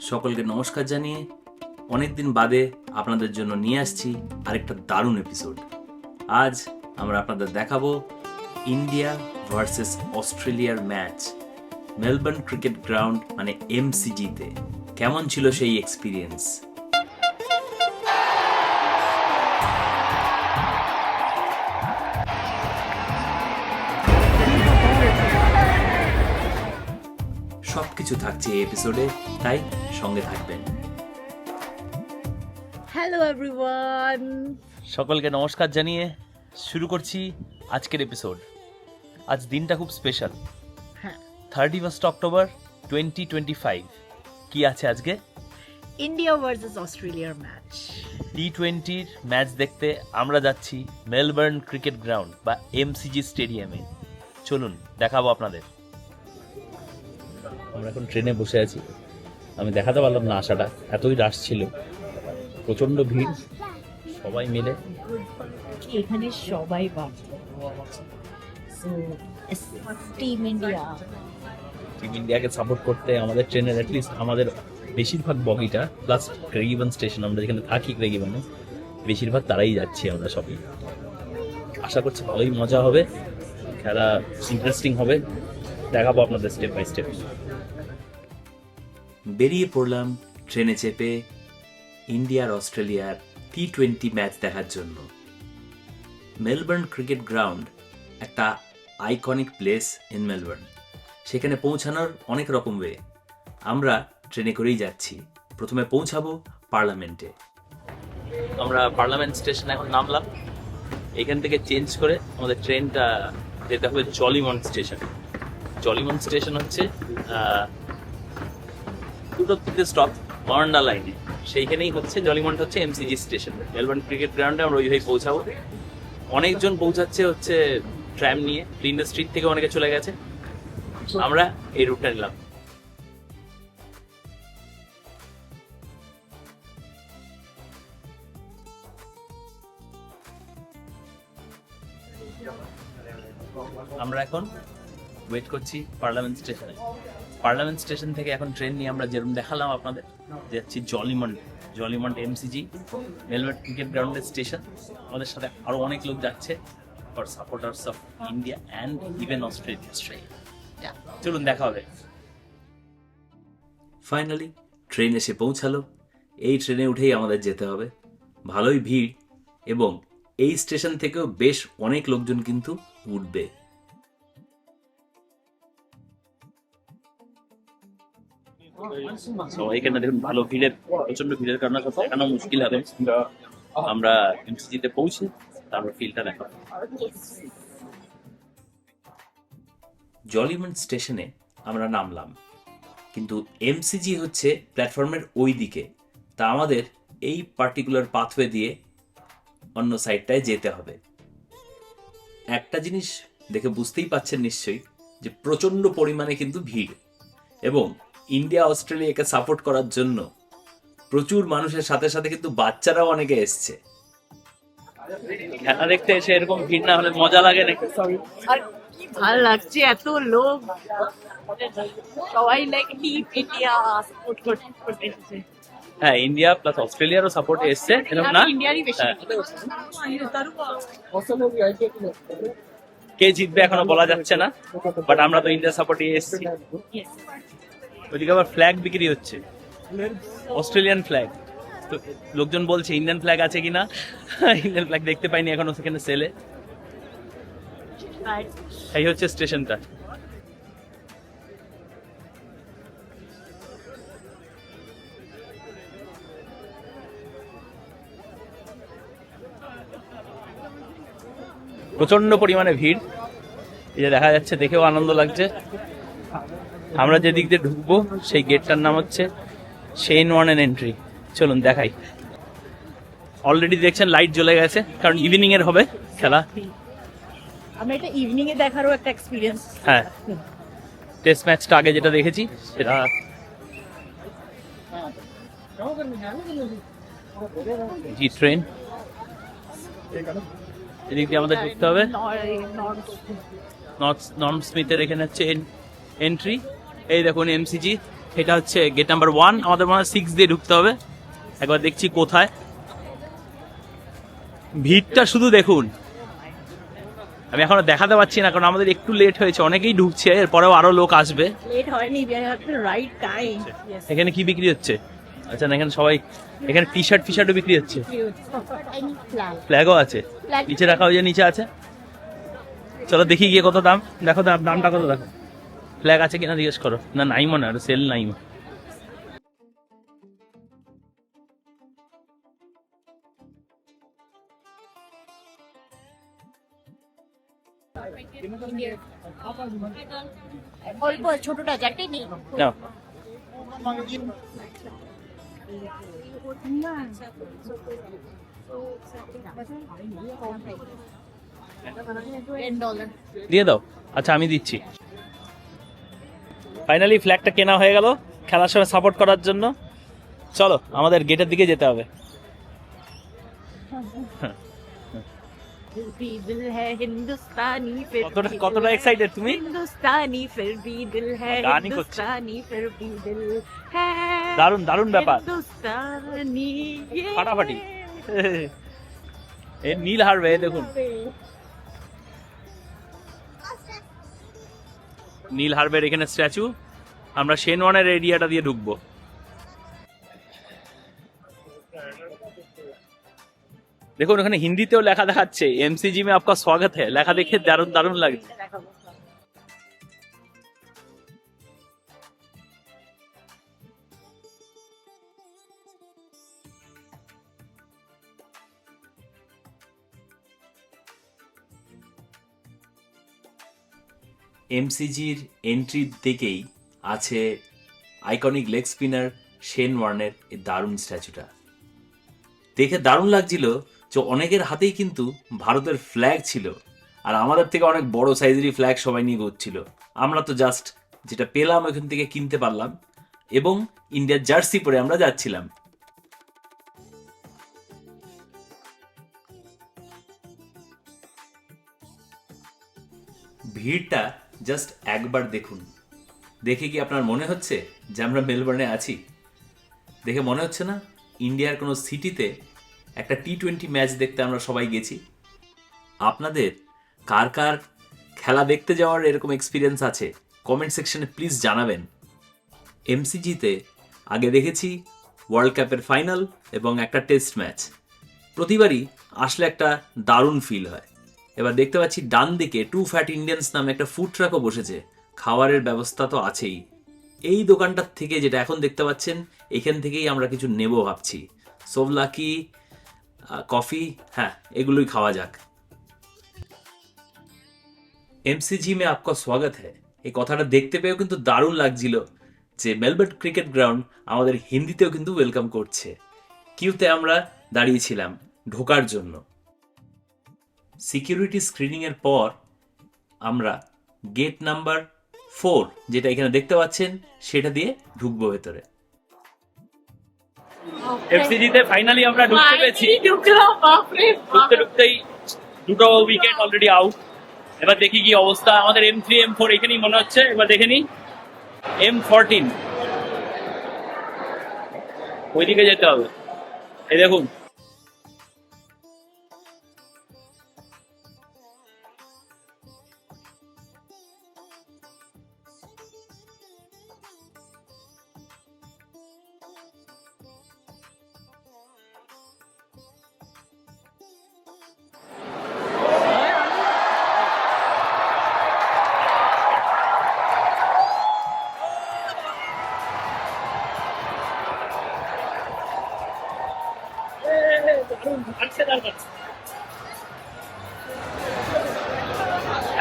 সকলকে নমস্কার জানিয়ে অনেকদিন বাদে আপনাদের জন্য নিয়ে আসছি আরেকটা দারুণ এপিসোড আজ আমরা আপনাদের দেখাবো ইন্ডিয়া ভার্সেস অস্ট্রেলিয়ার ম্যাচ মেলবোর্ন ক্রিকেট গ্রাউন্ড মানে এমসিজিতে কেমন ছিল সেই এক্সপিরিয়েন্স কিছু থাকছে এই এপিসোডে তাই সঙ্গে থাকবেন। হ্যালো এভরিওয়ান সকলকে নমস্কার জানিয়ে শুরু করছি আজকের এপিসোড আজ দিনটা খুব স্পেশাল হ্যাঁ। Thirty first October twenty twenty five কি আছে আজকে? ইন্ডিয়া ভার্সেস অস্ট্রেলিয়ার ম্যাচ টি টোয়েন্টির ম্যাচ দেখতে আমরা যাচ্ছি মেলবোর্ন ক্রিকেট গ্রাউন্ড বা এমসিজি স্টেডিয়ামে চলুন দেখাবো আপনাদের। আমরা এখন ট্রেনে বসে আছি। আমি দেখাতে পারলাম না আসাটা এতই রাশ ছিল। প্রচণ্ড ভিড়। সবাই মিলে। এখানে সবাই টিম ইন্ডিয়া টিম ইন্ডিয়াকে সাপোর্ট করতে আমাদের ট্রেনের অ্যাটলিস্ট আমাদের বেশিরভাগ বগিটা প্লাস ক্রেগিবান স্টেশন আমরা যেখানে থাকি ক্রেগিবানে বেশিরভাগ তারাই যাচ্ছি আমরা সবই। আশা করছি ভালোই মজা হবে। খেলা ইন্টারেস্টিং হবে। দেখাবো আপনাদের স্টেপ বাই স্টেপ বেরিয়ে পড়লাম ট্রেনে চেপে ইন্ডিয়ার অস্ট্রেলিয়ার টি টোয়েন্টি ম্যাচ দেখার জন্য। মেলবোর্ন ক্রিকেট গ্রাউন্ড একটা আইকনিক প্লেস ইন মেলবোর্ন। সেখানে পৌঁছানোর অনেক রকম ওয়ে। আমরা ট্রেনে করেই যাচ্ছি। প্রথমে পৌঁছাবো পার্লামেন্টে। আমরা পার্লামেন্ট স্টেশনে এখন নামলাম। এখান থেকে চেঞ্জ করে আমাদের ট্রেনটা যেতে হবে জলিমন স্টেশন। জলিমন স্টেশন হচ্ছে দুটো তিনটে স্টপ মরান্ডা লাইনে সেইখানেই হচ্ছে জলিমন্ট হচ্ছে এমসিজি স্টেশন মেলবোর্ন ক্রিকেট গ্রাউন্ডে আমরা ওইভাবেই পৌঁছাবো। অনেকজন পৌঁছাচ্ছে হচ্ছে ট্র্যাম নিয়ে। প্লিন্ডার স্ট্রিট থেকে অনেকে চলে গেছে। আমরা এই রুটটা নিলাম। আমরা এখন ওয়েট করছি পার্লামেন্ট স্টেশনে পার্লামেন্ট স্টেশন থেকে এখন ট্রেন নিয়ে আমরা যেরকম দেখালাম আপনাদের যাচ্ছি Jolimont Jolimont MCG Melbourne cricket গ্রাউন্ডের স্টেশন আমাদের সাথে আরও অনেক লোক যাচ্ছে for supporters of India and even Australia চলুন দেখা হবে। ফাইনালি ট্রেন এসে পৌঁছালো। এই ট্রেনে উঠেই আমাদের যেতে হবে। ভালোই ভিড় এবং এই স্টেশন থেকেও বেশ অনেক লোকজন কিন্তু উঠবে। এখানে দেখুন, ভালো ভিড়ের প্রচণ্ড ভিড়ের কারণে মুশকিল হবে। আমরা এমসিজিতে পৌঁছে তারপর জলিমন্ট স্টেশনে আমরা নামলাম। কিন্তু এমসিজি হচ্ছে প্ল্যাটফর্মের ওই দিকে তা আমাদের এই পার্টিকুলার পাথওয়ে দিয়ে অন্য সাইডটায় যেতে হবে। একটা জিনিস দেখে বুঝতেই পাচ্ছেন নিশ্চয়ই, যে প্রচণ্ড পরিমাণে কিন্তু ভিড়। এবং ইন্ডিয়া অস্ট্রেলিয়াকে সাপোর্ট করার জন্য প্রচুর মানুষের সাথে সাথে কিন্তু বাচ্চারাও অনেকে এসছে। খেলা দেখতে এসে এরকম ভিড় না হলে মজা লাগে নাকি? আর কি ভালো লাগছে এত লোক। সবাই লাইক টিম ইন্ডিয়া সাপোর্ট করতে এসেছে। হ্যাঁ ইন্ডিয়া প্লাস অস্ট্রেলিয়ারও সাপোর্ট এসছে এরকম না? ইন্ডিয়ারই বেশি হ্যাঁ। কে জিতবে এখনও বলা যাচ্ছে না বাট আমরা তো ইন্ডিয়া সাপোর্টে এসেছি. ওদিকে আবার ফ্ল্যাগ বিক্রি হচ্ছে। অস্ট্রেলিয়ান ফ্ল্যাগ তো লোকজন বলছে ইন্ডিয়ান ফ্ল্যাগ আছে কিনা? ইন্ডিয়ান ফ্ল্যাগ দেখতে পাইনি, এখনও সেখানে সেলে. এই হচ্ছে স্টেশনটা। প্রচণ্ড পরিমাণে ভিড়। এই যে দেখা যাচ্ছে, দেখেও আনন্দ লাগছে। আমরা যে দিক দিয়ে ঢুকবো সেই গেটটার নাম হচ্ছে সেইন ওয়ান এন্ড এন্ট্রি চলুন দেখাই। অলরেডি দেখছেন লাইট জ্বলে গেছে কারণ ইভিনিং এর হবে খেলা। আমরা এটা ইভিনিং এ দেখারও একটা এক্সপিরিয়েন্স হ্যাঁ। টেস্ট ম্যাচটা আগে যেটা দেখেছি সেটা জি ট্রেন এদিক দিয়ে আমাদের ঢুকতে হবে। নর্থ নর্ম স্মিথের এখানে হচ্ছে এন্ট্রি এই দেখুন এমসিজি এটা হচ্ছে গেট নাম্বার ওয়ান আমাদের মনে হয় সিক্স দিয়ে ঢুকতে হবে। একবার দেখছি কোথায়। ভিড়টা শুধু দেখুন। আমি এখনও দেখাতে পাচ্ছি না কারণ আমাদের একটু লেট হয়েছে। অনেকেই ঢুকছে এরপরেও আরও লোক আসবে। লেট হয়নি right time yes এখানে কি বিক্রি হচ্ছে? আচ্ছা না এখানে সবাই এখানে টি শার্ট ফি শার্টও বিক্রি হচ্ছে। ফ্ল্যাগও আছে। নিচে রাখা ওই যে নিচে আছে। চলো দেখি গিয়ে কত দাম। দেখো দাম দামটা কত দেখো। ফ্ল্যাগ আছে কিনা জিজ্ঞেস করো। না নাই মনে হয় সেল নাই অল্প ছোটটা চারটে নিই। নাও। দিয়ে দাও। আচ্ছা আমি দিচ্ছি। ফাইনালি ফ্ল্যাগটা কেনা হয়ে গেল। খেলার সময় সাপোর্ট করার জন্য। চলো আমাদের গেটের দিকে যেতে হবে। হিন্দুস্তানি হিন্দুস্তানি দারুণ দারুণ ব্যাপার। ফাটাফাটি। এ নীল হারবে দেখুন। নীল হারবের এখানে স্ট্যাচু। আমরা সেন ওয়ানের এরিয়াটা দিয়ে ঢুকবো। দেখুন ওখানে হিন্দিতেও লেখা দেখাচ্ছে। এমসিজি মে আপনার স্বাগত হ্যাঁ লেখা দেখে দারুণ দারুণ লাগছে। এমসিজির এন্ট্রির দিকেই আছে আইকনিক লেগ স্পিনার শেন ওয়ার্নের এই দারুণ স্ট্যাচুটা দেখে দারুণ লাগছিল যে অনেকের হাতেই কিন্তু ভারতের ফ্ল্যাগ ছিল আর আমাদের থেকে অনেক বড় সাইজেরই ফ্ল্যাগ সবাই নিয়ে ঘুরছিল। আমরা তো জাস্ট যেটা পেলাম ওখান থেকে কিনতে পারলাম এবং ইন্ডিয়ার জার্সি পরে আমরা যাচ্ছিলাম। ভিড়টা জাস্ট একবার দেখুন। দেখে কি আপনার মনে হচ্ছে যে আমরা মেলবোর্নে আছি? দেখে মনে হচ্ছে না? ইন্ডিয়ার কোনো সিটিতে একটা টি টোয়েন্টি ম্যাচ দেখতে আমরা সবাই গেছি। আপনাদের কার কার খেলা দেখতে যাওয়ার এরকম এক্সপিরিয়েন্স আছে কমেন্ট সেকশনে প্লিজ জানাবেন। এমসিজিতে আগে দেখেছি ওয়ার্ল্ড কাপের ফাইনাল এবং একটা টেস্ট ম্যাচ প্রতিবারই আসলে একটা দারুণ ফিল হয়। এবার দেখতে পাচ্ছি ডান দিকে টু ফ্যাট ইন্ডিয়ান্স নামে একটা ফুড ট্রাকও বসেছে। খাবারের ব্যবস্থা তো আছেই। এই দোকানটার থেকে যেটা এখন দেখতে পাচ্ছেন, এখান থেকেই আমরা কিছু নেব ভাবছি। Souvlaki coffee? হ্যাঁ এগুলোই খাওয়া যাক। এমসিজি মে আপকা স্বাগত হ্যায়। এই কথাটা দেখতে পেয়েও কিন্তু দারুণ লাগছিল যে মেলবোর্ন ক্রিকেট গ্রাউন্ড আমাদের হিন্দিতেও কিন্তু ওয়েলকাম করছে। কিউতে আমরা দাঁড়িয়েছিলাম ঢোকার জন্য। সিকিউরিটি স্ক্রিনিং এর পর আমরা গেট নাম্বার ফোর যেটা এখানে দেখতে পাচ্ছেন সেটা দিয়ে ঢুকবো ভেতরে। এফসিজিতে ফাইনালি আমরা ঢুকতে পেরেছি। ঢুকতে ঢুকতেই দুটো উইকেট অলরেডি আউট এবার দেখি কি অবস্থা। আমাদের এম থ্রি এম ফোর এখানেই মনে হচ্ছে। এবার দেখে নি। এম ফোরটিন ওইদিকে যেতে হবে। এই দেখুন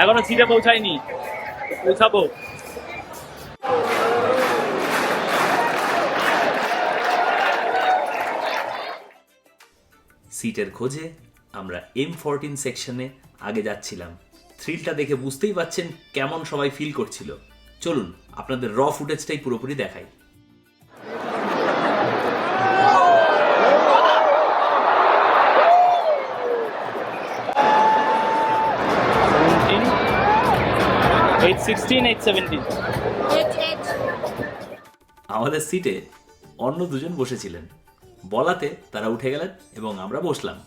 এখনও সিটে পৌঁছায়নি। পৌঁছাবো। সিটের খোঁজে আমরা এম ফোরটিন সেকশনে আগে যাচ্ছিলাম। থ্রিলটা দেখে বুঝতেই পাচ্ছেন কেমন সবাই ফিল করছিল। চলুন, আপনাদের র ফুটেজটাই পুরোপুরি দেখাই। Eight sixteen eight seventeen. আমাদের সিটে অন্য দুজন বসেছিলেন। বলাতে তারা উঠে গেলেন এবং আমরা বসলাম।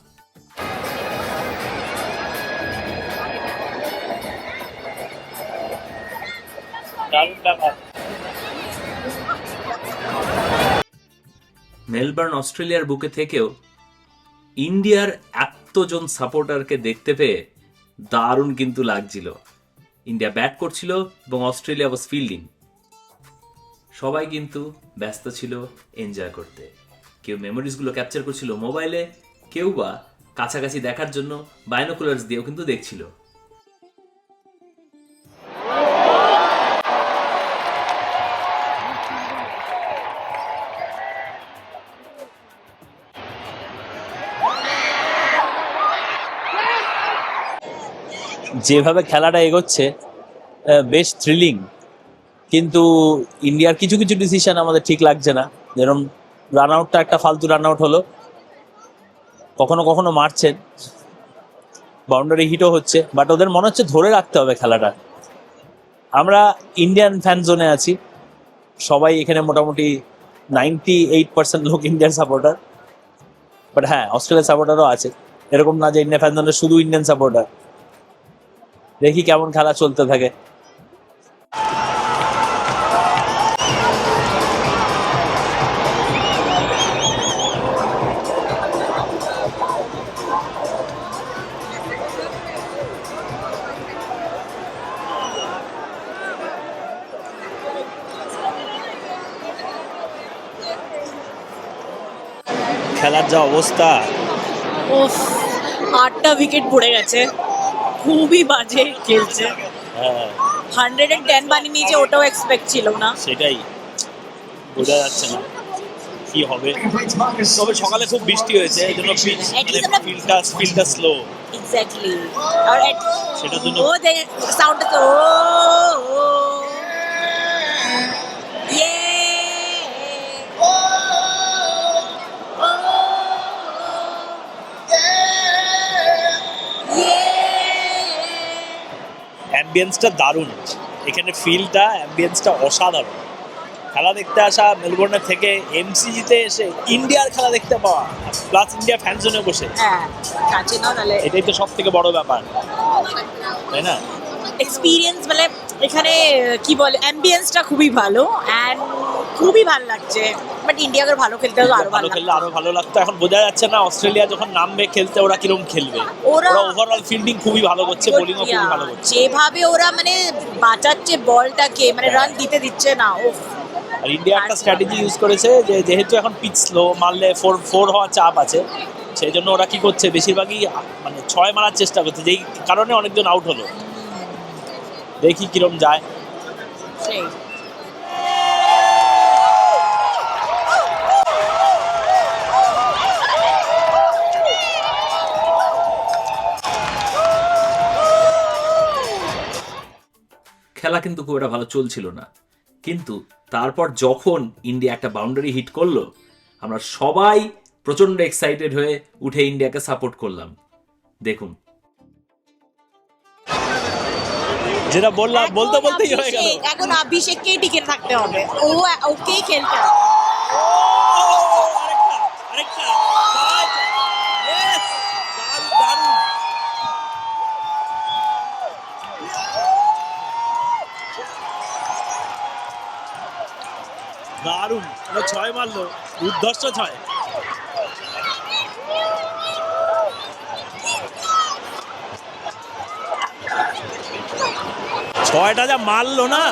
মেলবার্ন অস্ট্রেলিয়ার বুকে থেকেও ইন্ডিয়ার এতজন সাপোর্টারকে দেখতে পেয়ে দারুণ কিন্তু লাগছিল। ইন্ডিয়া ব্যাট করছিল এবং অস্ট্রেলিয়া ওয়াজ ফিল্ডিং সবাই কিন্তু ব্যস্ত ছিল এনজয় করতে। কেউ মেমোরিজগুলো ক্যাপচার করছিল মোবাইলে কেউ বা কাছাকাছি দেখার জন্য বায়নোকুলার্স দিয়েও কিন্তু দেখছিল। যেভাবে খেলাটা এগোচ্ছে বেশ থ্রিলিং কিন্তু ইন্ডিয়ার কিছু কিছু ডিসিশন আমাদের ঠিক লাগছে না। যেরকম রান আউটটা একটা ফালতু রান আউট হলো। কখনো কখনো মারছেন। বাউন্ডারি হিটও হচ্ছে। বাট ওদের মনে হচ্ছে ধরে রাখতে হবে খেলাটা। আমরা ইন্ডিয়ান ফ্যান জোনে আছি। সবাই এখানে মোটামুটি নাইনটি এইট পার্সেন্ট লোক ইন্ডিয়ান সাপোর্টার বাট হ্যাঁ অস্ট্রেলিয়ার সাপোর্টারও আছে। এরকম না যে ইন্ডিয়া ফ্যান জোনে শুধু ইন্ডিয়ান সাপোর্টার দেখি কেমন খেলা চলতে থাকে। খেলার যা অবস্থা। ওফ আটটা উইকেট পড়ে গেছে। খুবই বাজে খেলছে। হ্যাঁ হান্ড্রেড অ্যান্ড টেন বানিয়ে নিয়েছে ওটাও এক্সপেক্ট ছিল না। সেটাই। বোঝা যাচ্ছে না। কি হবে? তবে সকালে খুব বৃষ্টি হয়েছে এই জন্য ফিল্টার ফিল্ডটা স্লো এক্স্যাক্টলি আর সেটা সেটার জন্য ও দে সাউন্ড তো ও অ্যাম্বিয়েন্সটা দারুণ। এখানে ফিলটা অ্যাম্বিয়েন্সটা অসাধারণ। খেলা দেখতে আসা মেলবোর্নের থেকে এমসিজিতে এসে ইন্ডিয়ার খেলা দেখতে পাওয়া প্লাস ইন্ডিয়া ফ্যান জোনে বসে। হ্যাঁ এটাই তো সব থেকে বড় ব্যাপার। তাই না? এক্সপিরিয়েন্স মানে এখানে কি বলে অ্যাম্বিয়েন্সটা খুবই ভালো। অ্যান্ড খুবই ভালো লাগছে। বাট ইন্ডিয়াকে ভালো খেলতে হলে আরও ভালো খেললে। আরও ভালো লাগতো। এখন বোঝা যাচ্ছে না অস্ট্রেলিয়া যখন নামবে খেলতে ওরা কীরকম খেলবে। ওরা- ওরা ওভারঅল ফিল্ডিং খুবই ভালো করছে বোলিংও খুবই ভালো করছে। যেভাবে ওরা মানে বাঁচাচ্ছে বলটাকে মানে রান দিতে দিচ্ছে না ও আর ইন্ডিয়া একটা স্ট্র্যাটেজি ইউজ করেছে যে যেহেতু এখন পিচ স্লো মারলে ফোর ফোর হওয়ার চাপ আছে সেই জন্য ওরা কি করছে বেশিরভাগই মানে ছয় মারার চেষ্টা করছে যেই কারণে অনেকজন আউট হলো। দেখি কিরম যায়। সেই। খেলা কিন্তু খুব একটা ভালো চলছিল না। কিন্তু তারপর যখন ইন্ডিয়া একটা বাউন্ডারি হিট করল আমরা সবাই প্রচণ্ড এক্সাইটেড হয়ে উঠে ইন্ডিয়াকে সাপোর্ট করলাম। দেখুন। যেটা বললাম বলতে বলতেই হয়ে গেল। অভিষেক, এখন অভিষেককেই টিকে থাকতে হবে। ও ওকেই খেলতে হবে। দারুণ। ওরা ছয় মারলো উদ্ধর্ষ ছয়। ছয়টা যা মারলো না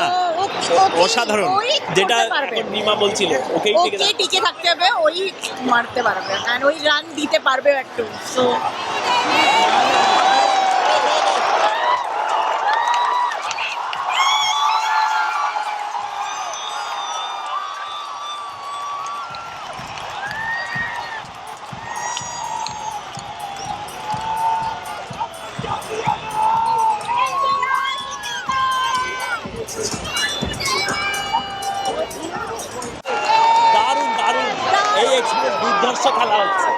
অসাধারণ। যেটা নিমা বলছিল টিকে ওকে টিকে থাকতে হবে ওই মারতে পারবে। আর ওই রান দিতে পারবে একটু সো খেলা হচ্ছে।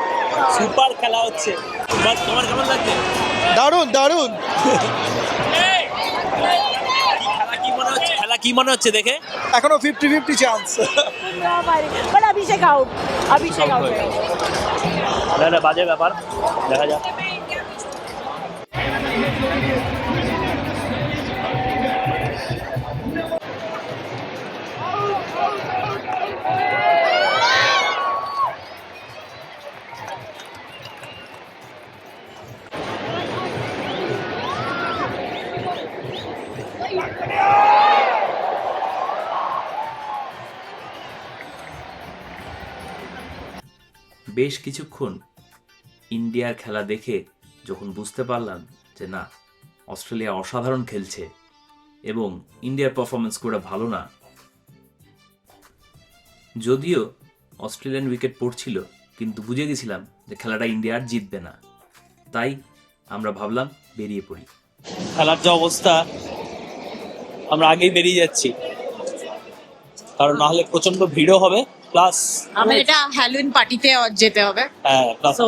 সুপার খেলা হচ্ছে। তোমার তোমার কেমন লাগছে? দারুণ দারুণ। কি খেলা কি মনে হচ্ছে? খেলা কি কি মনে হচ্ছে দেখে? এখনও fifty fifty chance but Abhishek out Abhishek out না না বাজে ব্যাপার দেখা যাক। বেশ কিছুক্ষণ ইন্ডিয়ার খেলা দেখে যখন বুঝতে পারলাম যে না, অস্ট্রেলিয়া অসাধারণ খেলছে এবং ইন্ডিয়ার পারফরমেন্স খুব ভালো না, যদিও অস্ট্রেলিয়ান উইকেট পড়ছিল, কিন্তু বুঝে গেছিলাম যে খেলাটা ইন্ডিয়া আর জিতবে না। তাই আমরা ভাবলাম বেরিয়ে পড়ি। খেলার যে অবস্থা, আমরা আগেই বেরিয়ে যাচ্ছি। কারণ নাহলে প্রচণ্ড ভিড়ও হবে। প্লাস আমার এটা হ্যালোইন পার্টিতে যেতে হবে। হ্যাঁ সো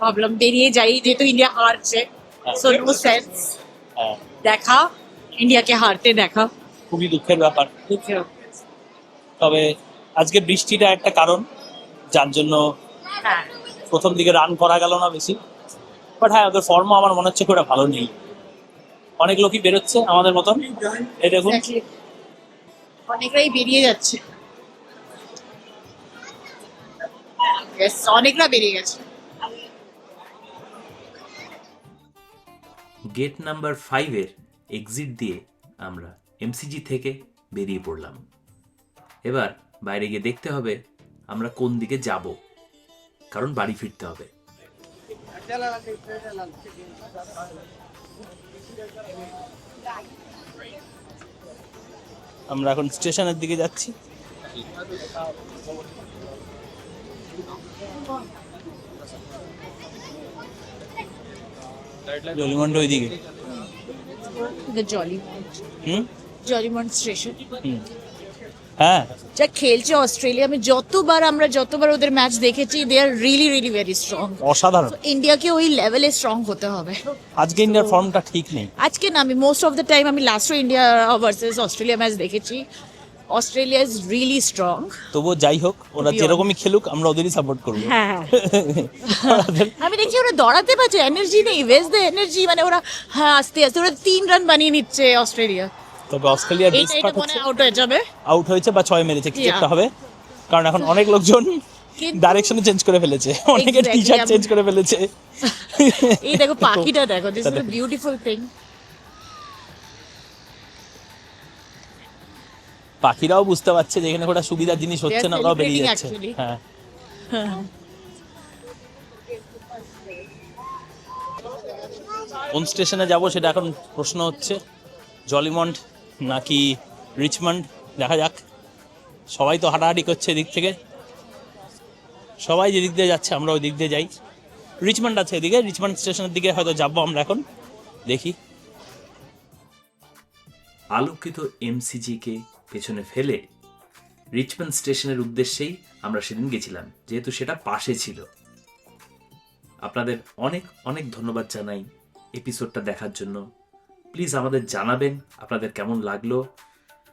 ভাবলাম বেরিয়ে যাই যেহেতু ইন্ডিয়া হারছে। সো নো সেন্স দেখা ইন্ডিয়াকে হারতে দেখা। খুবই দুঃখের ব্যাপার। তবে আজকে বৃষ্টিটা একটা কারণ যার জন্য হ্যাঁ। প্রথম দিকে রান করা গেল না বেশি। বাট হ্যাঁ ওদের ফর্মও আমার মনে হচ্ছে খুব ভালো নেই। অনেক লোকই বেরোচ্ছে আমাদের মতন। এই দেখুন. অনেকরাই বেরিয়ে যাচ্ছে। অনেকরা বেরিয়ে গেছে। গেট নাম্বার ফাইভের এক্সিট দিয়ে আমরা এমসিজি থেকে বেরিয়ে পড়লাম। এবার বাইরে গিয়ে দেখতে হবে আমরা কোন দিকে যাব কারণ বাড়ি ফিরতে হবে। আমরা এখন স্টেশনের দিকে যাচ্ছি। জলিমন্ড ওইদিকে? The jolly hmm? Jolimont station hmm. হ্যাঁ। যা খেলছে অস্ট্রেলিয়া। আমি যতবার আমরা যতবার ওদের ম্যাচ দেখেছি they are really really very strong অসাধারণ। ইন্ডিয়াকে ওই লেভেলে স্ট্রং হতে হবে। আজকে ইন্ডিয়ার ফর্মটা ঠিক নেই। আজকে না আমি মোস্ট অফ দ্য টাইম আমি লাস্টও ইন্ডিয়া ভার্সেস অস্ট্রেলিয়া ম্যাচ দেখেছি। অস্ট্রেলিয়া ইজ রিয়েলি স্ট্রং তবুও যাই হোক ওরা যেরকমই খেলুক আমরা ওদেরই সাপোর্ট করব। হ্যাঁ আমি দেখছি ওরা দৌড়াতে পারছে এনার্জি নেই ওয়েস্ট দ্য এনার্জি মানে ওরা হ্যাঁ আস্তে আস্তে ওরা তিন রান বানিয়ে নিচ্ছে অস্ট্রেলিয়া। তবে অস্ট্রেলিয়া ডিস্ক এটা আউট হয়ে যাবে। আউট হয়েছে বা ছয় মেরেছে কিছু Yeah. একটা হবে? কারণ এখন অনেক লোকজন ডাইরেকশন চেঞ্জ করে ফেলেছে। অনেকে টি শার্ট চেঞ্জ করে ফেলেছে। এই দেখো পাখিটা দেখো দিস ইজ বিউটিফুল থিং পাখিরাও বুঝতে পারছে যে এখানে একটা সুবিধার জিনিস হচ্ছে না ওরাও বেরিয়ে যাচ্ছে. হ্যাঁ। কোন স্টেশনে যাব সেটা এখন প্রশ্ন হচ্ছে। জলিমন্ড নাকি রিচমন্ড? দেখা যাক। সবাই তো হাঁটাহাঁটি করছে এদিক থেকে। সবাই যেদিক দিয়ে যাচ্ছে আমরা ওই দিক দিয়ে যাই। রিচমন্ড আছে এদিকে রিচমন্ড স্টেশনের দিকে হয়তো যাব আমরা এখন। দেখি। আলোকিত এমসিজিকে পেছনে ফেলে রিচমন্ড স্টেশনের উদ্দেশ্যেই আমরা সেদিন গেছিলাম, যেহেতু সেটা পাশে ছিল। আপনাদের অনেক অনেক ধন্যবাদ জানাই এপিসোডটা দেখার জন্য। প্লিজ আমাদের জানাবেন আপনাদের কেমন লাগল।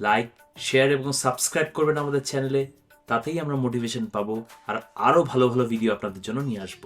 লাইক শেয়ার এবং সাবস্ক্রাইব করবেন আমাদের চ্যানেলে তাতেই আমরা মোটিভেশন পাবো আর আরও ভালো ভালো ভিডিও আপনাদের জন্য নিয়ে আসব।